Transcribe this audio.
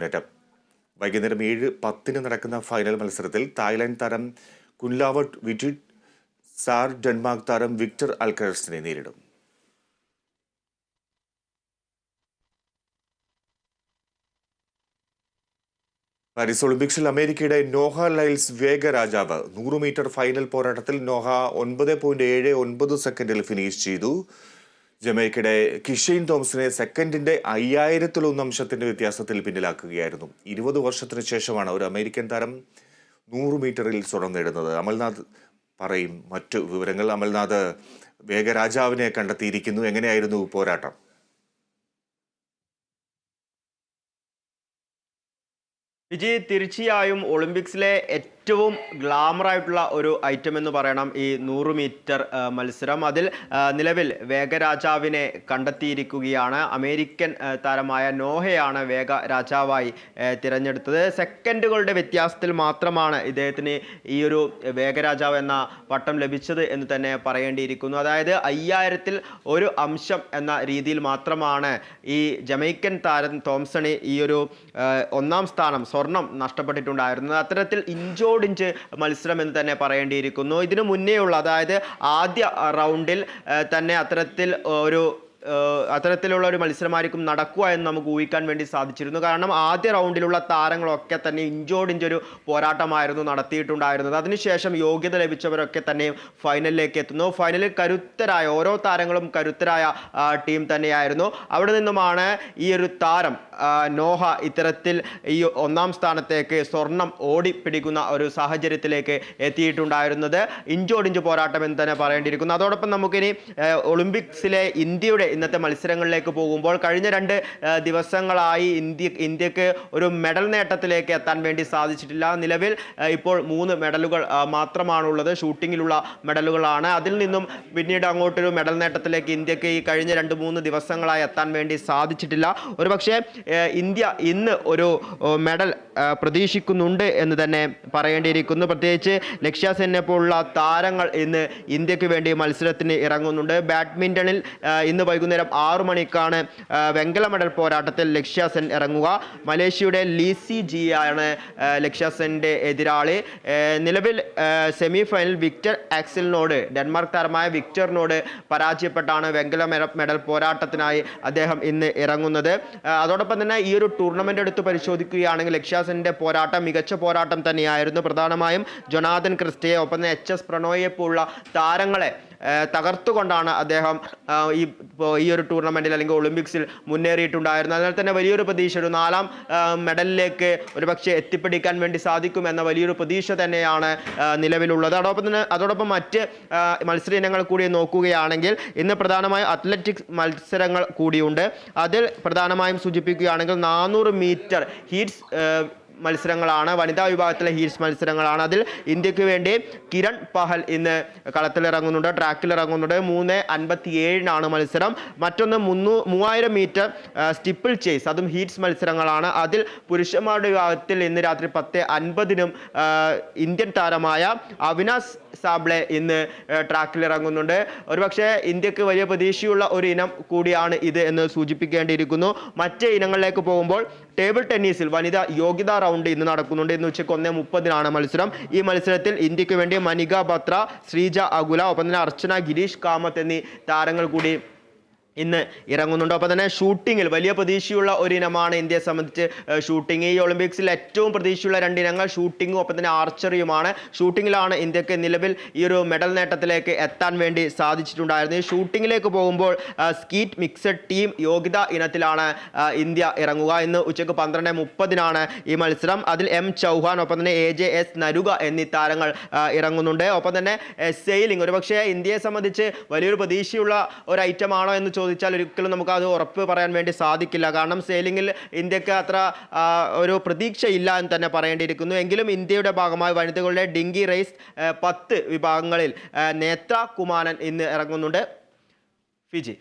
മുന്നേറ്റം വൈകുന്നേരം ഏഴ് പത്തിന് നടക്കുന്ന ഫൈനൽ മത്സരത്തിൽ തായ്ലാന്റ് താരം കുൻലാവട്ട് വിറ്റിഡ് സാർ ഡെൻമാർക്ക് താരം വിക്ടർ അൽക്കറസിനെ നേരിടും. പാരീസ് ഒളിമ്പിക്സിൽ അമേരിക്കയുടെ നോഹ ലൈൽസ് വേഗ രാജാവ് നൂറ് മീറ്റർ ഫൈനൽ പോരാട്ടത്തിൽ നോഹ ഒൻപത് പോയിന്റ് ഏഴ് ഒൻപത് സെക്കൻഡിൽ ഫിനിഷ് ചെയ്തു. ജമൈക്കയുടെ കിഷെയിൻ തോമസിനെ സെക്കൻഡിന്റെ അയ്യായിരത്തിലൊന്ന് അംശത്തിന്റെ വ്യത്യാസത്തിൽ പിന്നിലാക്കുകയായിരുന്നു. ഇരുപത് വർഷത്തിന് ശേഷമാണ് ഒരു അമേരിക്കൻ താരം നൂറ് മീറ്ററിൽ സ്വർണം നേടുന്നത്. അമൽനാഥ് പറയും മറ്റു വിവരങ്ങൾ അമൽനാഥ് വേഗരാജാവിനെ കണ്ടെത്തിയിരിക്കുന്നു. എങ്ങനെയായിരുന്നു പോരാട്ടം? വിജയ് തീർച്ചയായും ഒളിമ്പിക്സിലെ ഗ്ലാമർ ആയിട്ടുള്ള ഒരു ഐറ്റം എന്ന് പറയണം ഈ നൂറ് മീറ്റർ മത്സരം. അതിൽ നിലവിൽ വേഗരാജാവിനെ കണ്ടെത്തിയിരിക്കുകയാണ്. അമേരിക്കൻ താരമായ നോഹയാണ് വേഗ രാജാവായി തിരഞ്ഞെടുത്തത്. സെക്കൻഡുകളുടെ വ്യത്യാസത്തിൽ മാത്രമാണ് ഇദ്ദേഹത്തിന് ഈ ഒരു വേഗരാജാവ് എന്ന പട്ടം ലഭിച്ചത് എന്ന് തന്നെ പറയേണ്ടിയിരിക്കുന്നു. അതായത് അയ്യായിരത്തിൽ ഒരു അംശം എന്ന രീതിയിൽ മാത്രമാണ് ഈ ജമൈക്കൻ താരം തോംസണി ഈ ഒരു ഒന്നാം സ്ഥാനം സ്വർണം നഷ്ടപ്പെട്ടിട്ടുണ്ടായിരുന്നത്. അത്തരത്തിൽ ഇഞ്ചോടിഞ്ച് മത്സരം എന്ന് തന്നെ പറയേണ്ടിയിരിക്കുന്നു. ഇതിനു മുന്നേയുള്ള അതായത് ആദ്യ റൗണ്ടിൽ തന്നെ അത്തരത്തിൽ ഒരു അത്തരത്തിലുള്ള ഒരു മത്സരമായിരിക്കും നടക്കുക എന്ന് നമുക്ക് ഊഹിക്കാൻ വേണ്ടി സാധിച്ചിരുന്നു. കാരണം ആദ്യ റൗണ്ടിലുള്ള താരങ്ങളൊക്കെ തന്നെ ഇഞ്ചോടിഞ്ചൊരു പോരാട്ടമായിരുന്നു നടത്തിയിട്ടുണ്ടായിരുന്നത്. അതിനുശേഷം യോഗ്യത ലഭിച്ചവരൊക്കെ തന്നെ ഫൈനലിലേക്ക് എത്തുന്നു. ഫൈനലിൽ കരുത്തരായ ഓരോ താരങ്ങളും കരുത്തരായ ടീം തന്നെയായിരുന്നു. അവിടെ നിന്നുമാണ് ഈ ഒരു താരം നോഹ ഇത്തരത്തിൽ ഈ ഒന്നാം സ്ഥാനത്തേക്ക് സ്വർണം ഓടിപ്പിടിക്കുന്ന ഒരു സാഹചര്യത്തിലേക്ക് എത്തിയിട്ടുണ്ടായിരുന്നത്. ഇഞ്ചോടിഞ്ച് പോരാട്ടം എന്ന് തന്നെ പറയേണ്ടിയിരിക്കുന്നു. അതോടൊപ്പം നമുക്കിനി ഒളിമ്പിക്സിലെ ഇന്ത്യയുടെ ഇന്നത്തെ മത്സരങ്ങളിലേക്ക് പോകുമ്പോൾ കഴിഞ്ഞ രണ്ട് ദിവസങ്ങളായി ഇന്ത്യ ഇന്ത്യയ്ക്ക് ഒരു മെഡൽ നേട്ടത്തിലേക്ക് എത്താൻ വേണ്ടി സാധിച്ചിട്ടില്ല. നിലവിൽ ഇപ്പോൾ മൂന്ന് മെഡലുകൾ മാത്രമാണുള്ളത്. ഷൂട്ടിങ്ങിലുള്ള മെഡലുകളാണ്. അതിൽ നിന്നും പിന്നീട് അങ്ങോട്ടൊരു മെഡൽ നേട്ടത്തിലേക്ക് ഇന്ത്യയ്ക്ക് ഈ കഴിഞ്ഞ രണ്ട് മൂന്ന് ദിവസങ്ങളായി എത്താൻ വേണ്ടി സാധിച്ചിട്ടില്ല. ഒരുപക്ഷെ ഇന്ത്യ ഇന്ന് ഒരു മെഡൽ പ്രതീക്ഷിക്കുന്നുണ്ട് എന്ന് തന്നെ പറയേണ്ടിയിരിക്കുന്നു. പ്രത്യേകിച്ച് ലക്ഷ്യ പോലുള്ള താരങ്ങൾ ഇന്ന് ഇന്ത്യയ്ക്ക് വേണ്ടി മത്സരത്തിന് ഇറങ്ങുന്നുണ്ട്. ബാഡ്മിന്റണിൽ ഇന്ന് വൈകുന്നേരം ആറു മണിക്കാണ് വെങ്കല മെഡൽ പോരാട്ടത്തിൽ ലക്ഷ്യ സെൻ ഇറങ്ങുക. മലേഷ്യയുടെ ലീസി ജി ആണ് ആ, ലക്ഷ്യ സെന്റെ എതിരാളി. നിലവിൽ സെമി ഫൈനൽ വിക്ടർ ആക്സിലിനോട് ഡെൻമാർക്ക് താരമായ വിക്ടറിനോട് പരാജയപ്പെട്ടാണ് വെങ്കല മെഡൽ പോരാട്ടത്തിനായി അദ്ദേഹം ഇന്ന് ഇറങ്ങുന്നത്. അതോടൊപ്പം തന്നെ ഈ ഒരു ടൂർണമെന്റ് എടുത്ത് പരിശോധിക്കുകയാണെങ്കിൽ ലക്ഷ്യാസെന്റെ പോരാട്ടം മികച്ച പോരാട്ടം തന്നെയായിരുന്നു. പ്രധാനമായും ജൊനാഥൻ ക്രിസ്റ്റയെ ഒപ്പം തന്നെ എച്ച് എസ് പ്രണോയെ പോലുള്ള താരങ്ങളെ തകർത്തുകൊണ്ടാണ് അദ്ദേഹം ഈ ഈ ഒരു ടൂർണമെന്റിൽ അല്ലെങ്കിൽ ഒളിമ്പിക്സിൽ മുന്നേറിയിട്ടുണ്ടായിരുന്നത്. അതിനാൽ തന്നെ വലിയൊരു പ്രതീക്ഷ ഒരു നാലാം മെഡലിലേക്ക് ഒരുപക്ഷെ എത്തിപ്പിടിക്കാൻ വേണ്ടി സാധിക്കും എന്ന വലിയൊരു പ്രതീക്ഷ തന്നെയാണ് നിലവിലുള്ളത്. അതോടൊപ്പം തന്നെ അതോടൊപ്പം മറ്റ് മത്സര ഇനങ്ങൾ കൂടി നോക്കുകയാണെങ്കിൽ ഇന്ന് പ്രധാനമായും അത്ലറ്റിക്സ് മത്സരങ്ങൾ കൂടിയുണ്ട്. അതിൽ പ്രധാനമായും സൂചിപ്പിക്കുകയാണെങ്കിൽ നാനൂറ് മീറ്റർ ഹീറ്റ്സ് മത്സരങ്ങളാണ്. വനിതാ വിഭാഗത്തിലെ ഹീൽസ് മത്സരങ്ങളാണ്. അതിൽ ഇന്ത്യയ്ക്ക് വേണ്ടി കിരൺ പഹൽ ഇന്ന് കളത്തിലിറങ്ങുന്നുണ്ട്. ട്രാക്കിൽ ഇറങ്ങുന്നുണ്ട് മൂന്ന് അൻപത്തി ഏഴിനാണ് മത്സരം. മറ്റൊന്ന് മുന്നൂ മൂവായിരം മീറ്റർ സ്റ്റിപ്പിൾ ചേസ്. അതും ഹീറ്റ്സ് മത്സരങ്ങളാണ്. അതിൽ പുരുഷന്മാരുടെ വിഭാഗത്തിൽ ഇന്ന് രാത്രി പത്ത് അൻപതിനും ഇന്ത്യൻ താരമായ അവിനാസ് സാബ്ലെ ഇന്ന് ട്രാക്കിൽ ഇറങ്ങുന്നുണ്ട് ഒരുപക്ഷെ ഇന്ത്യയ്ക്ക് വലിയ പ്രതീക്ഷയുള്ള ഒരു ഇനം കൂടിയാണ് ഇത് എന്ന് സൂചിപ്പിക്കേണ്ടിയിരിക്കുന്നു. മറ്റ് ഇനങ്ങളിലേക്ക് പോകുമ്പോൾ ടേബിൾ ടെന്നീസിൽ വനിതാ യോഗ്യതാ ഇന്ന് നടക്കുന്നുണ്ട്. ഇന്ന് ഉച്ചയ്ക്ക് ഒന്നേ മുപ്പതിനാണ് മത്സരം. ഈ മത്സരത്തിൽ ഇന്ത്യയ്ക്ക് വേണ്ടി മനിക ബത്ര ശ്രീജ അഗുല ഒപ്പം തന്നെ അർച്ചന ഗിരീഷ് കാമത്ത് എന്നീ താരങ്ങൾ കൂടി ഇന്ന് ഇറങ്ങുന്നുണ്ട്. അപ്പോൾ തന്നെ ഷൂട്ടിങ്ങിൽ വലിയ പ്രതീക്ഷയുള്ള ഒരു ഇനമാണ് ഇന്ത്യയെ സംബന്ധിച്ച് ഷൂട്ടിംഗ് ഈ ഒളിമ്പിക്സിൽ ഏറ്റവും പ്രതീക്ഷയുള്ള രണ്ട് ഇനങ്ങൾ ഷൂട്ടിങ്ങും ഒപ്പം തന്നെ ആർച്ചറിയുമാണ്. ഷൂട്ടിങ്ങിലാണ് ഇന്ത്യയ്ക്ക് നിലവിൽ ഈ ഒരു മെഡൽ നേട്ടത്തിലേക്ക് എത്താൻ വേണ്ടി സാധിച്ചിട്ടുണ്ടായിരുന്നു ഈ ഷൂട്ടിങ്ങിലേക്ക് പോകുമ്പോൾ സ്കീറ്റ് മിക്സഡ് ടീം യോഗ്യത ഇനത്തിലാണ് ഇന്ത്യ ഇറങ്ങുക. ഇന്ന് ഉച്ചയ്ക്ക് പന്ത്രണ്ട് മുപ്പതിനാണ് ഈ മത്സരം. അതിൽ എം ചൗഹാൻ ഒപ്പം തന്നെ എ ജെ എസ് നരുക എന്നീ താരങ്ങൾ ഇറങ്ങുന്നുണ്ട്. ഒപ്പം തന്നെ സെയിലിംഗ്. ഒരുപക്ഷെ ഇന്ത്യയെ സംബന്ധിച്ച് വലിയൊരു പ്രതീക്ഷയുള്ള ഒരു ഐറ്റമാണോ എന്ന് ചോദിച്ചാൽ ഒരിക്കലും നമുക്ക് അത് ഉറപ്പ് പറയാൻ വേണ്ടി സാധിക്കില്ല. കാരണം സെയിലിംഗിൽ ഇന്ത്യയ്ക്ക് അത്ര ഒരു പ്രതീക്ഷയില്ല എന്ന് തന്നെ പറയേണ്ടിയിരിക്കുന്നു. എങ്കിലും ഇന്ത്യയുടെ ഭാഗമായി വനിതകളുടെ ഡിങ്കി റേസ് പത്ത് വിഭാഗങ്ങളിൽ നേത്ര കുമാരൻ ഇന്ന് ഇറങ്ങുന്നുണ്ട്. ഫിജി.